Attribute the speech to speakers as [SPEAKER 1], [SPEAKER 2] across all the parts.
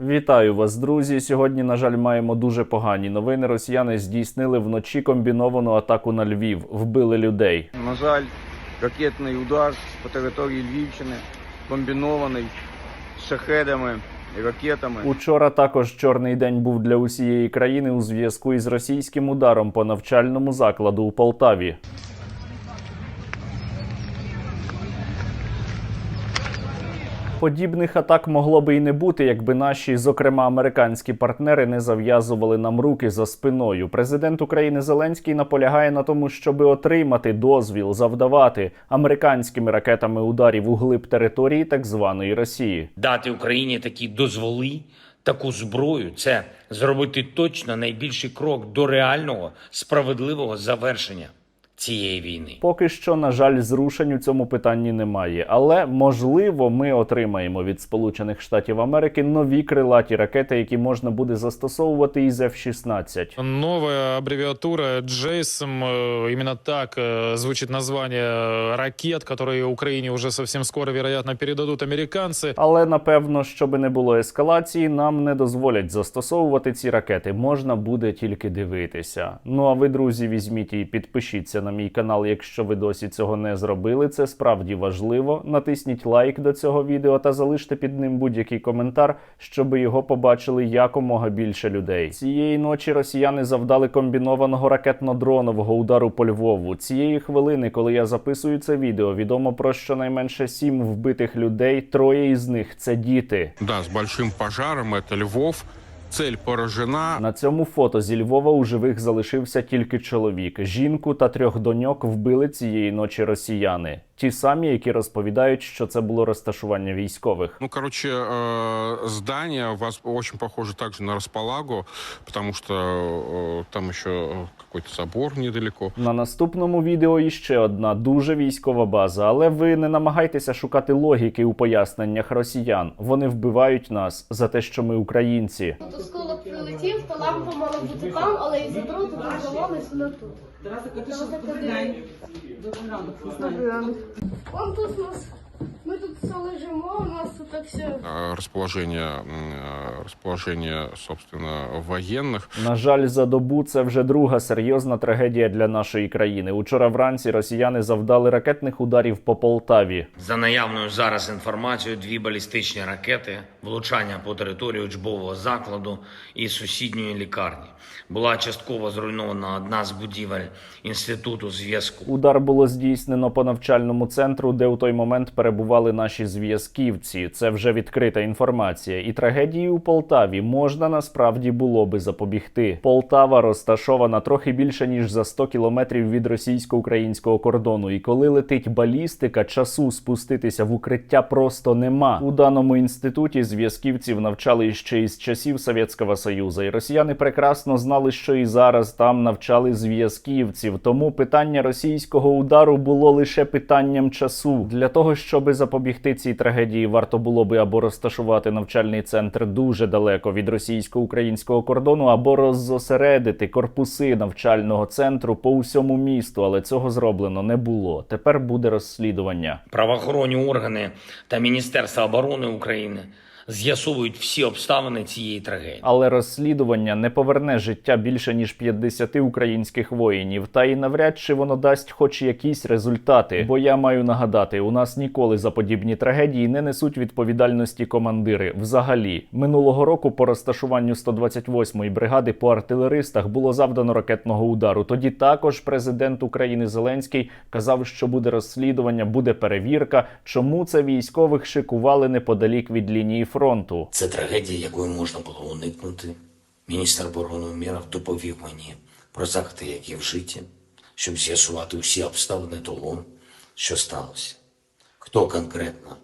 [SPEAKER 1] Вітаю вас, друзі. Сьогодні, на жаль, маємо дуже погані новини. Росіяни здійснили вночі комбіновану атаку на Львів, вбили людей.
[SPEAKER 2] На жаль, ракетний удар по території Львівщини комбінований з шахедами ракетами.
[SPEAKER 1] Учора також чорний день був для усієї країни у зв'язку із російським ударом по навчальному закладу у Полтаві. Подібних атак могло би і не бути, якби наші, зокрема американські партнери, не зав'язували нам руки за спиною. Президент України Зеленський наполягає на тому, щоби отримати дозвіл завдавати американськими ракетами ударів у глиб території так званої Росії.
[SPEAKER 3] дати Україні такі дозволи, таку зброю це зробити точно найбільший крок до реального справедливого завершення цієї війни.
[SPEAKER 1] Поки що, на жаль, зрушень у цьому питанні немає, але можливо, ми отримаємо від Сполучених Штатів Америки нові крилаті ракети, які можна буде застосовувати із F-16.
[SPEAKER 4] Новая аббревиатура JASM, э, именно так э, звучит название ракет, которые Украине уже совсем скоро, вероятно, передадут американцы.
[SPEAKER 1] Але напевно, щоб не було ескалації, нам не дозволять застосовувати ці ракети. Можна буде тільки дивитися. Ну а ви, друзі, візьміть і підпишіться на мій канал, якщо ви досі цього не зробили. Це справді важливо. Натисніть лайк до цього відео та залиште під ним будь-який коментар, щоб його побачили якомога більше людей. Цієї ночі росіяни завдали комбінованого ракетно-дронового удару по Львову. Цієї хвилини, коли я записую це відео, відомо про щонайменше сім вбитих людей. Троє із них це діти.
[SPEAKER 5] Да, с большим пожаром. Это Львов. Цель поражена.
[SPEAKER 1] На цьому фото зі Львова у живих залишився тільки чоловік. Жінку та трьох доньок вбили цієї ночі росіяни Ті самі, які розповідають, що це було розташування військових.
[SPEAKER 5] Ну, короче, э, здание у вас очень похоже также на Располагу, потому что э, там еще э, какой-то собор недалеко.
[SPEAKER 1] На наступному відео іще одна дуже військова база, але ви не намагайтеся шукати логіки у поясненнях росіян. Вони вбивають нас за те, що ми українці.
[SPEAKER 6] Тут осколок прилетів, то лампа мала бути там, але із-за дроту розірвалась вона тут.
[SPEAKER 7] Тараса Катиша,
[SPEAKER 6] Тараса
[SPEAKER 7] добрий
[SPEAKER 6] Катиша.
[SPEAKER 7] день. Добрий ранок, не знаю.
[SPEAKER 6] Вон тут у нас. Ми тут все лежимо, у нас тут так все.
[SPEAKER 5] Э, Расположение, м, э, расположение, собственно, военных.
[SPEAKER 1] На жаль, за добу це вже друга серйозна трагедія для нашої країни. Учора вранці росіяни завдали ракетних ударів по Полтаві.
[SPEAKER 3] За наявною зараз інформацією, дві балістичні ракети, влучання по території учбового закладу і сусідньої лікарні. Була частково зруйнована одна з будівель інституту зв'язку.
[SPEAKER 1] Удар було здійснено по навчальному центру, де у той момент перебували наші зв'язківці. Це вже відкрита інформація. І трагедії у Полтаві можна насправді було би запобігти. Полтава розташована трохи більше ніж за 100 кілометрів від російсько-українського кордону. І коли летить балістика, часу спуститися в укриття просто нема. У даному інституті зв'язківців навчали ще із часів Совєтського Союзу. І росіяни прекрасно знали, що і зараз там навчали зв'язківців. Тому питання російського удару було лише питанням часу. Для того, щоб запобігти цій трагедії, варто було би або розташувати навчальний центр дуже далеко від російсько-українського кордону, або роззосередити корпуси навчального центру по усьому місту. Але цього зроблено не було. Тепер буде розслідування.
[SPEAKER 3] Правоохоронні органи та Міністерство оборони України з'ясовують всі обставини цієї трагедії.
[SPEAKER 1] Але розслідування не поверне життя більше ніж 50 українських воїнів, та і навряд чи воно дасть хоч якісь результати. Бо я маю нагадати, у нас ніколи за подібні трагедії не несуть відповідальності командири. Взагалі, минулого року по розташуванню 128-ї бригади по артилеристах було завдано ракетного удару. Тоді також президент України Зеленський казав, що буде розслідування, буде перевірка, чому це військових шикували неподалік від лінії фронту.
[SPEAKER 3] Це трагедія, якої можна було уникнути. Міністр оборони Умєров доповів мені про заходи, які вжиті, щоб з'ясувати усі обставини того, що сталося. Хто конкретно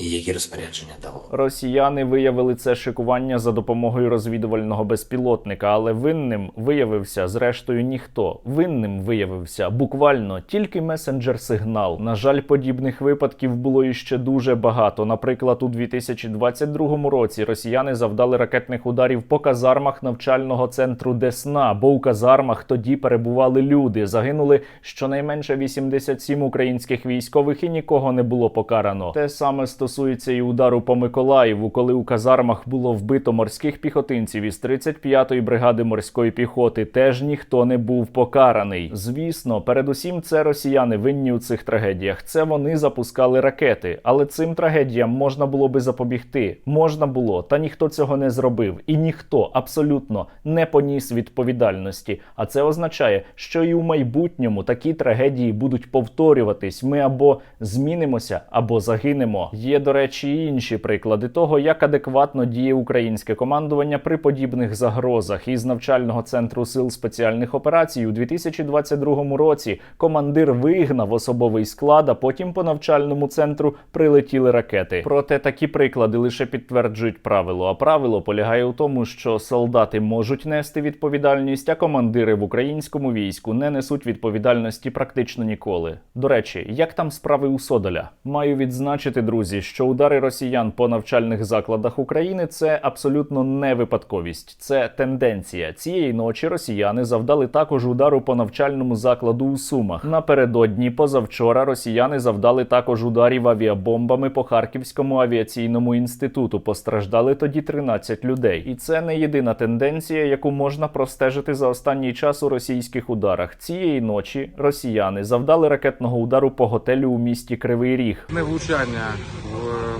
[SPEAKER 3] і які розпорядження давав.
[SPEAKER 1] Росіяни виявили це шикування за допомогою розвідувального безпілотника, але винним виявився зрештою ніхто. Винним виявився буквально тільки месенджер-сигнал. На жаль, подібних випадків було іще дуже багато. Наприклад, у 2022 році росіяни завдали ракетних ударів по казармах навчального центру Десна, бо у казармах тоді перебували люди. Загинули щонайменше 87 українських військових і нікого не було покарано. Те саме стосується стосується і удару по Миколаєву, коли у казармах було вбито морських піхотинців із 35-ї бригади морської піхоти. Теж ніхто не був покараний. Звісно, передусім це росіяни винні у цих трагедіях. Це вони запускали ракети, але цим трагедіям можна було би запобігти. Можна було, та ніхто цього не зробив, і ніхто абсолютно не поніс відповідальності. А це означає, що і у майбутньому такі трагедії будуть повторюватись. Ми або змінимося, або загинемо. Є, до речі, і інші приклади того, як адекватно діє українське командування при подібних загрозах. Із навчального центру сил спеціальних операцій у 2022 році командир вигнав особовий склад, а потім по навчальному центру прилетіли ракети. Проте такі приклади лише підтверджують правило. А правило полягає у тому, що солдати можуть нести відповідальність, а командири в українському війську не несуть відповідальності практично ніколи. До речі, як там справи у Содоля? Маю відзначити, друзі, що удари росіян по навчальних закладах України це абсолютно не випадковість, це тенденція. Цієї ночі росіяни завдали також удару по навчальному закладу у Сумах. Напередодні позавчора росіяни завдали також ударів авіабомбами по Харківському авіаційному інституту. Постраждали тоді 13 людей, і це не єдина тенденція, яку можна простежити за останній час у російських ударах. Цієї ночі росіяни завдали ракетного удару по готелю у місті Кривий Ріг.
[SPEAKER 5] Не влучання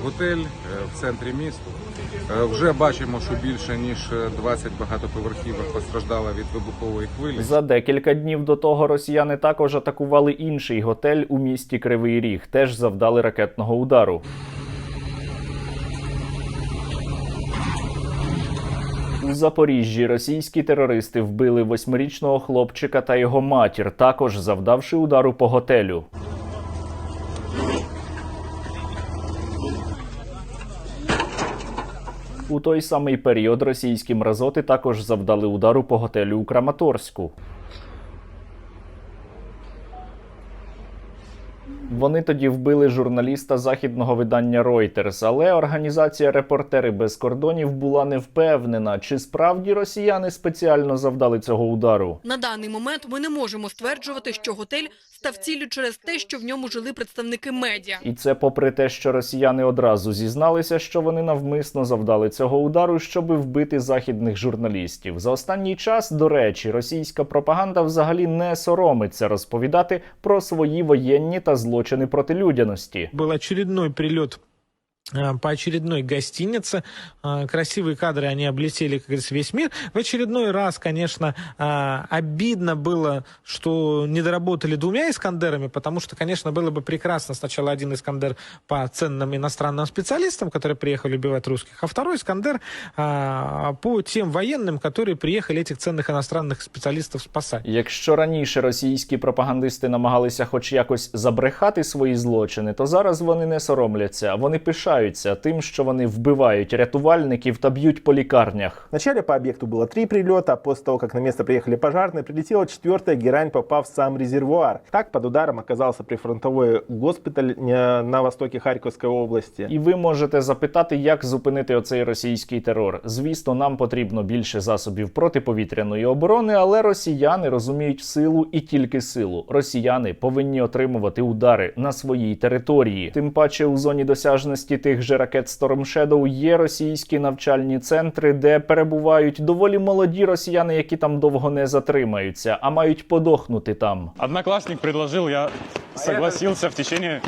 [SPEAKER 5] готель е, в центрі міста. Е, Вже бачимо, що більше ніж 20 багатоповерхівок постраждало від вибухової хвилі.
[SPEAKER 1] За декілька днів до того росіяни також атакували інший готель у місті Кривий Ріг. Теж завдали ракетного удару. У Запоріжжі російські терористи вбили восьмирічного хлопчика та його матір, також завдавши удару по готелю. У той самий період російські мразоти також завдали удару по готелю у Краматорську. Вони тоді вбили журналіста західного видання Reuters, але організація Репортери без кордонів була не впевнена, чи справді росіяни спеціально завдали цього удару.
[SPEAKER 8] На даний момент ми не можемо стверджувати, що готель став ціллю через те, що в ньому жили представники медіа.
[SPEAKER 1] І це попри те, що росіяни одразу зізналися, що вони навмисно завдали цього удару, щоби вбити західних журналістів. За останній час, до речі, російська пропаганда взагалі не соромиться розповідати про свої воєнні та злочини проти людяності.
[SPEAKER 9] был очередной прилет э, по очередной гостинице. Э, Красивые кадры, они облетели, как говорится, весь мир. В очередной раз, конечно, э, обидно было, что не доработали двумя «Искандерами», потому что, конечно, было бы прекрасно сначала один «Искандер» по ценным иностранным специалистам, которые приехали убивать русских, а второй «Искандер» э, по тем военным, которые приехали этих ценных иностранных специалистов спасать.
[SPEAKER 1] Якщо раніше російські пропагандисти намагалися хоч якось забрехати свої злочини, то зараз вони не соромляться. Вони пишаються тим, що вони вбивають рятувальників та б'ють по лікарнях.
[SPEAKER 10] Вначале по объекту было три прилета, после того, как на место приехали пожарные, прилетела четвертая герань, попав в сам резервуар. Так под ударом оказался прифронтовой госпиталь э, на востоке Харьковской области.
[SPEAKER 1] І ви можете запитати, як зупинити оцей російський терор. Звісно, нам потрібно більше засобів протиповітряної оборони, але росіяни розуміють силу і тільки силу. Росіяни повинні отримувати удари на своїй території. Тим паче у зоні досяжності тих же ракет Storm Shadow є російські навчальні центри, де перебувають доволі молоді росіяни, які там довго не затримаються, а мають подохнути там.
[SPEAKER 11] Однокласник предложив, я согласився в течение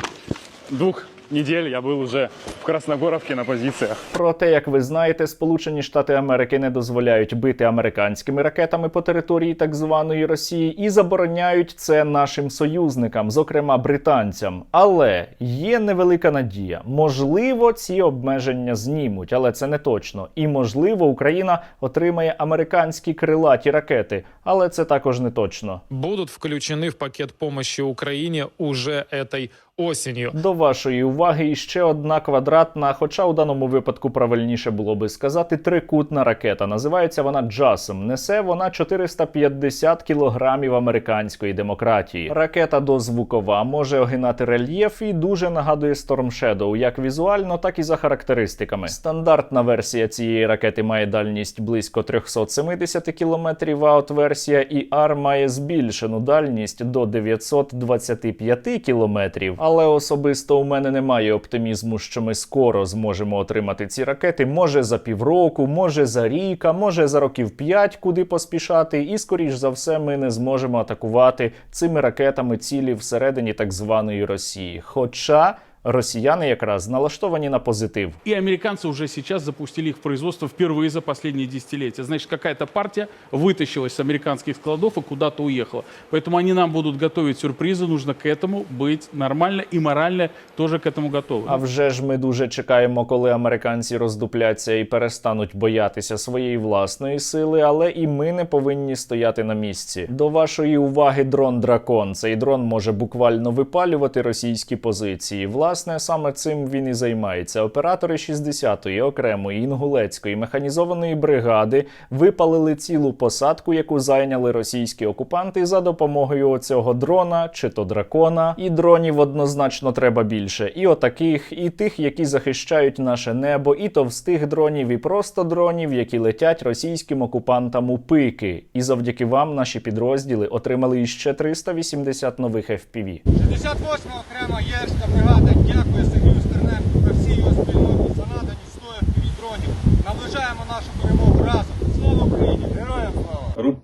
[SPEAKER 11] двух недель. Я был уже в Красногоровке на позициях.
[SPEAKER 1] Проте, як ви знаєте, Сполучені Штати Америки не дозволяють бити американськими ракетами по території так званої Росії і забороняють це нашим союзникам, зокрема британцям. Але є невелика надія. Можливо, ці обмеження знімуть, але це не точно. І можливо, Україна отримає американські крилаті ракети, але це також не точно.
[SPEAKER 4] Будут включены в пакет помощи Украине уже этой осенью.
[SPEAKER 1] До вашої уваги іще одна квадратна, хоча у даному випадку правильніше було би сказати трикутна ракета. Називається вона Джасом. Несе вона 450 кілограмів американської демократії. Ракета дозвукова може огинати рельєф і дуже нагадує Storm Shadow, як візуально, так і за характеристиками. Стандартна версія цієї ракети має дальність близько 370 кілометрів, а от версія ER має збільшену дальність до 925 кілометрів. Але особисто у мене немає оптимізму, що ми скоро зможемо отримати ці ракети. Може за півроку, може за рік, а може за років п'ять, куди поспішати. І скоріш за все, ми не зможемо атакувати цими ракетами цілі всередині так званої Росії. Хоча росіяни якраз налаштовані на позитив.
[SPEAKER 12] И американцы уже сейчас запустили их в производство впервые за последние десятилетия. Значит, какая-то партия вытащилась с американских складов и куда-то уехала. Поэтому они нам будут готовить сюрпризы. Нужно к этому быть нормально и морально тоже к этому готовы.
[SPEAKER 1] А вже ж ми дуже чекаємо, коли американці роздупляться і перестануть боятися своєї власної сили, але і ми не повинні стояти на місці. До вашої уваги дрон Дракон. Цей дрон може буквально випалювати російські позиції. Власне, саме цим він і займається. Оператори 60-ї окремої інгулецької механізованої бригади випалили цілу посадку, яку зайняли російські окупанти за допомогою оцього дрона чи то дракона. І дронів однозначно треба більше. І отаких, і тих, які захищають наше небо, і товстих дронів, і просто дронів, які летять російським окупантам у пики. І завдяки вам наші підрозділи отримали іще 380 нових FPV.
[SPEAKER 13] 58 окрема єрська бригада дякує Сергію Стерненку та всій його спільноті за надані 100 FPV-дронів. Наближаємо нашу перемогу разом. Слава Україні! Героям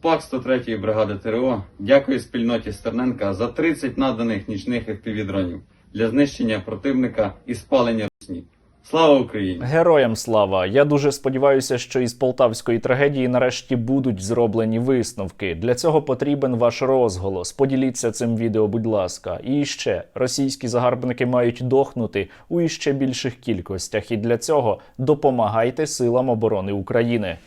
[SPEAKER 2] Рубпак 103-ї бригади ТРО дякує спільноті Стерненка за 30 наданих нічних FPV-дронів для знищення противника і спалення русні. Слава Україні!
[SPEAKER 1] Героям слава! Я дуже сподіваюся, що із полтавської трагедії нарешті будуть зроблені висновки. Для цього потрібен ваш розголос. Поділіться цим відео, будь ласка. І ще російські загарбники мають дохнути у іще більших кількостях. І для цього допомагайте силам оборони України.